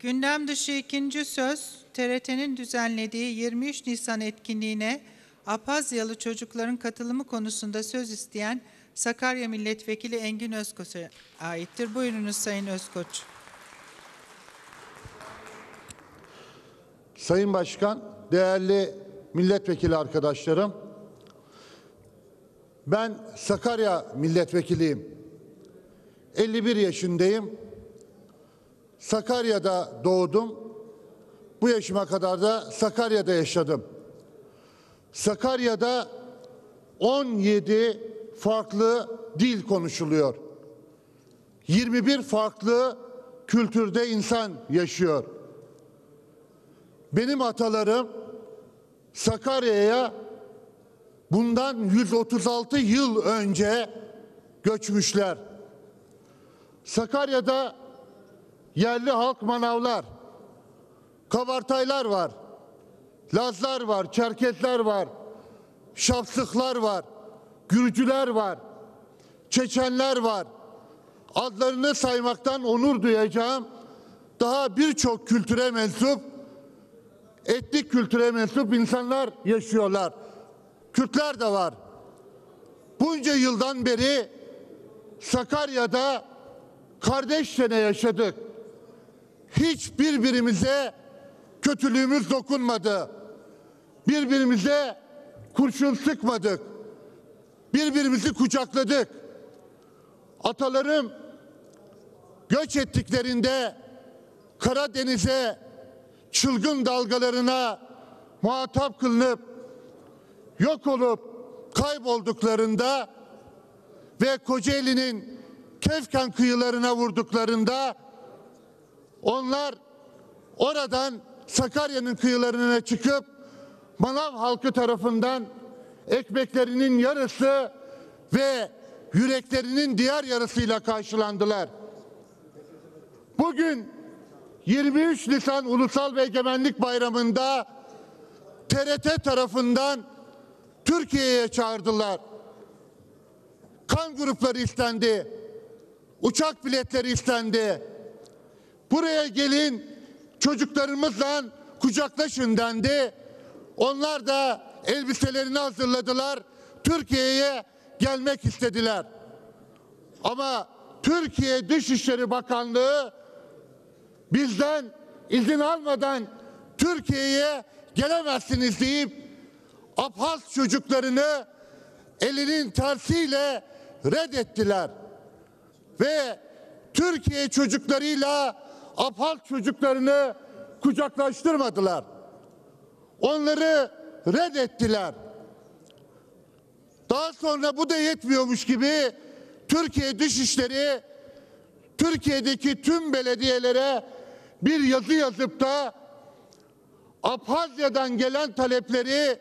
Gündem dışı ikinci söz, TRT'nin düzenlediği 23 Nisan etkinliğine Apazyalı çocukların katılımı konusunda söz isteyen Sakarya Milletvekili Engin Özkoç'a aittir. Buyurunuz Sayın Özkoç. Sayın Başkan, değerli milletvekili arkadaşlarım, ben Sakarya milletvekiliyim. 51 yaşındayım. Sakarya'da doğdum. Bu yaşıma kadar da Sakarya'da yaşadım. Sakarya'da 17 farklı dil konuşuluyor. 21 farklı kültürde insan yaşıyor. Benim atalarım Sakarya'ya bundan 136 yıl önce göçmüşler. Sakarya'da yerli halk manavlar, kabartaylar var, Lazlar var, Çerkesler var, Şapsıklar var, Gürcüler var, Çeçenler var. Adlarını saymaktan onur duyacağım. Daha birçok kültüre mensup etnik kültüre mensup insanlar yaşıyorlar. Kürtler de var. Bunca yıldan beri Sakarya'da kardeşçene yaşadık. Hiç birbirimize kötülüğümüz dokunmadı. Birbirimize kurşun sıkmadık. Birbirimizi kucakladık. Atalarım göç ettiklerinde Karadeniz'e çılgın dalgalarına muhatap kılınıp yok olup kaybolduklarında ve Kocaeli'nin Kefken kıyılarına vurduklarında onlar oradan Sakarya'nın kıyılarına çıkıp Manav halkı tarafından ekmeklerinin yarısı ve yüreklerinin diğer yarısıyla karşılandılar. Bugün 23 Nisan Ulusal ve Egemenlik Bayramı'nda TRT tarafından Türkiye'ye çağırdılar. Kan grupları istendi. Uçak biletleri istendi. Buraya gelin çocuklarımızla kucaklaşın dendi. Onlar da elbiselerini hazırladılar. Türkiye'ye gelmek istediler. Ama Türkiye Dışişleri Bakanlığı bizden izin almadan Türkiye'ye gelemezsiniz deyip Abhaz çocuklarını elinin tersiyle reddettiler. Ve Türkiye çocuklarıyla Abhaz çocuklarını kucaklaştırmadılar. Onları reddettiler. Daha sonra bu da yetmiyormuş gibi Türkiye Dışişleri Türkiye'deki tüm belediyelere bir yazı yazıp da Abhazya'dan gelen talepleri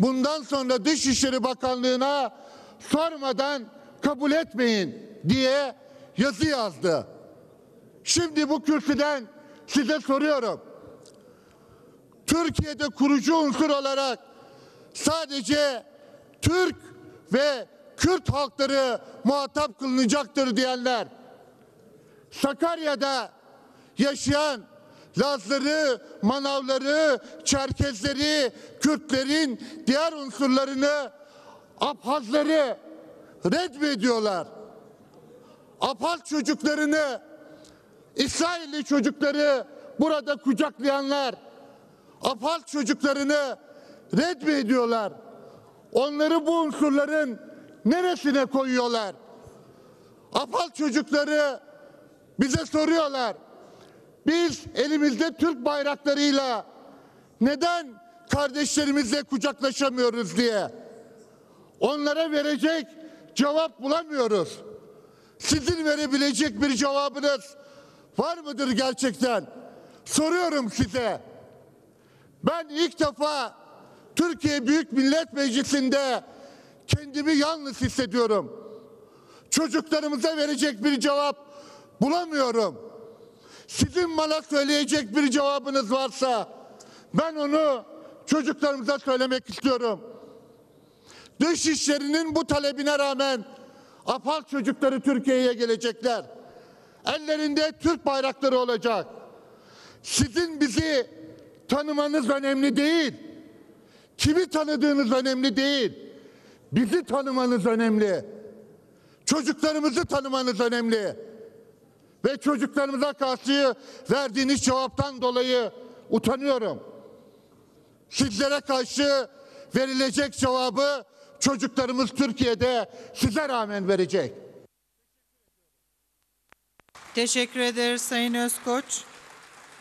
bundan sonra Dışişleri Bakanlığı'na sormadan kabul etmeyin diye yazı yazdı. Şimdi bu kürsüden size soruyorum. Türkiye'de kurucu unsur olarak sadece Türk ve Kürt halkları muhatap kılınacaktır diyenler Sakarya'da yaşayan Lazları, Manavları, Çerkezleri, Kürtlerin diğer unsurlarını Abhazları reddediyorlar. Abhaz çocuklarını, İsrailli çocukları burada kucaklayanlar, Abhaz çocuklarını reddediyorlar. Onları bu unsurların neresine koyuyorlar? Abhaz çocukları bize soruyorlar. Biz elimizde Türk bayraklarıyla neden kardeşlerimizle kucaklaşamıyoruz diye. Onlara verecek cevap bulamıyoruz. Sizin verebilecek bir cevabınız var mıdır gerçekten? Soruyorum size. Ben ilk defa Türkiye Büyük Millet Meclisi'nde kendimi yalnız hissediyorum. Çocuklarımıza verecek bir cevap bulamıyorum. Sizin bana söyleyecek bir cevabınız varsa ben onu çocuklarımıza söylemek istiyorum. Dışişlerinin bu talebine rağmen Apal çocukları Türkiye'ye gelecekler. Ellerinde Türk bayrakları olacak. Sizin bizi tanımanız önemli değil. Kimi tanıdığınız önemli değil. Bizi tanımanız önemli. Çocuklarımızı tanımanız önemli. Ve çocuklarımıza karşı verdiğiniz cevaptan dolayı utanıyorum. Sizlere karşı verilecek cevabı çocuklarımız Türkiye'de size rağmen verecek. Teşekkür ederiz Sayın Özkoç.